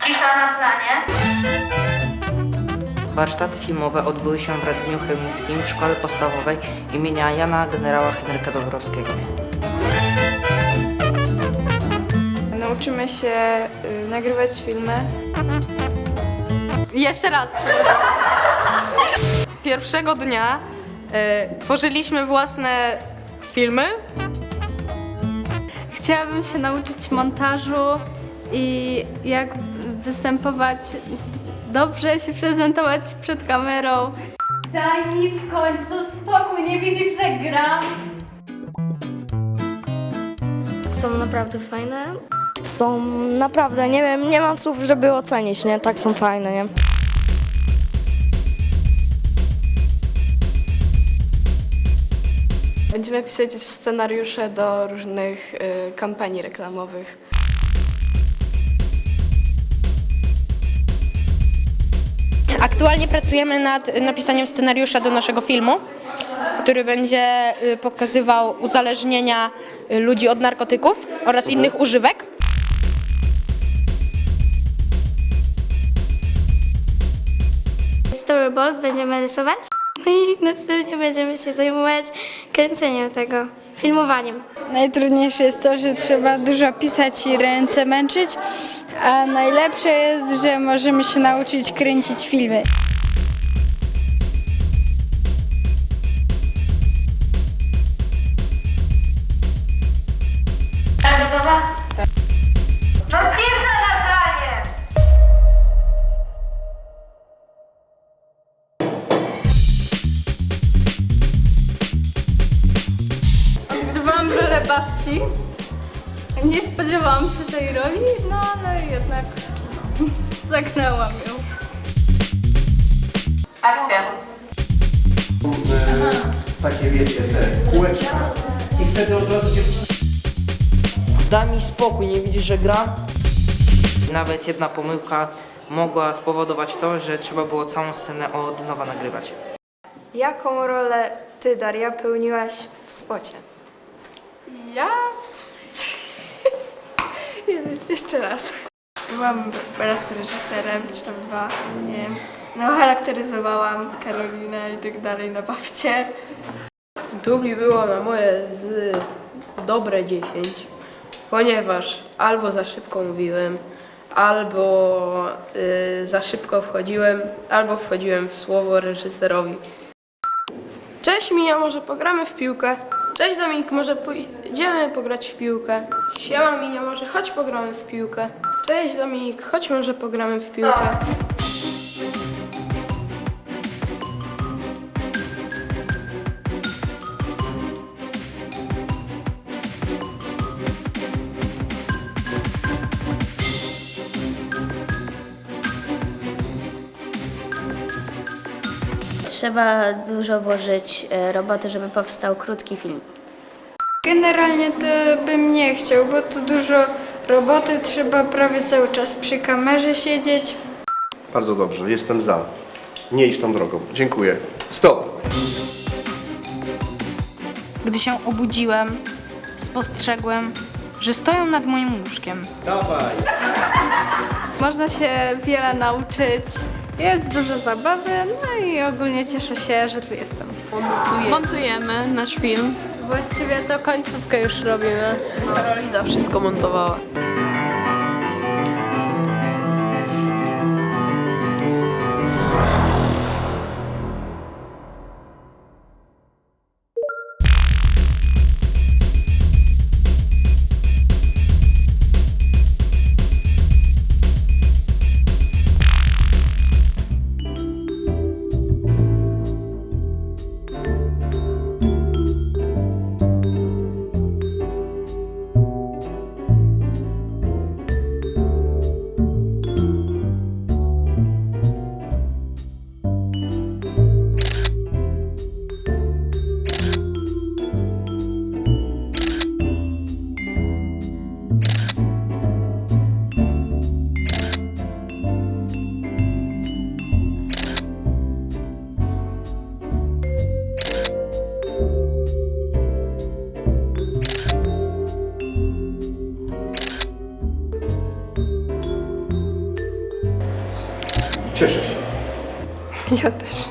Cisza. Warsztaty filmowe odbyły się w Radzeniu Chełmińskim w Szkole Podstawowej imienia Jana Generała Henryka Dąbrowskiego. Nauczymy się y, nagrywać filmy. Jeszcze raz. Pierwszego dnia e, tworzyliśmy własne filmy. Chciałabym się nauczyć montażu i jak występować dobrze, się prezentować przed kamerą. Daj mi w końcu spokój, nie widzisz, że gram? Są naprawdę fajne. Są naprawdę, nie wiem, nie mam słów, żeby ocenić, nie? Tak są fajne, nie? Będziemy pisać scenariusze do różnych e, kampanii reklamowych. Aktualnie pracujemy nad napisaniem scenariusza do naszego filmu, który będzie y, pokazywał uzależnienia y, ludzi od narkotyków oraz innych używek. Storyboard będziemy rysować. No i następnie będziemy się zajmować kręceniem tego, filmowaniem. Najtrudniejsze jest to, że trzeba dużo pisać i ręce męczyć, a najlepsze jest, że możemy się nauczyć kręcić filmy. Babci. Nie spodziewałam się tej roli, no ale jednak zagrałam ją. Akcja. takie wiecie, te kółeczka i wtedy od razu dziewczyna Daj mi spokój, nie widzisz, że gram? Nawet jedna pomyłka mogła spowodować to, że trzeba było całą scenę od nowa nagrywać. Jaką rolę ty, Daria, pełniłaś w spocie? Ja. Jeszcze raz. Byłam raz reżyserem, czy tam dwa, nie wiem. No, charakteryzowałam Karolinę i tak dalej na babcie. Dubli było na moje z dobre 10, ponieważ albo za szybko mówiłem, albo y, za szybko wchodziłem, albo wchodziłem w słowo reżyserowi. Cześć Mija, może pogramy w piłkę? Cześć Dominik, może pójdziemy pograć w piłkę? Siema Mija, może chodź pogramy w piłkę? Cześć Dominik, chodź może pogramy w piłkę? Trzeba dużo włożyć e, roboty, żeby powstał krótki film. Generalnie to bym nie chciał, bo to dużo roboty, trzeba prawie cały czas przy kamerze siedzieć. Bardzo dobrze, jestem za. Nie idź tą drogą. Dziękuję. Stop! Gdy się obudziłem, spostrzegłem, że stoją nad moim łóżkiem. Można się wiele nauczyć, jest dużo zabawy, no i ogólnie cieszę się, że tu jestem. Montujemy nasz film. Właściwie to końcówkę już robimy. Karolina wszystko montowała. Cieszę się. Ja też.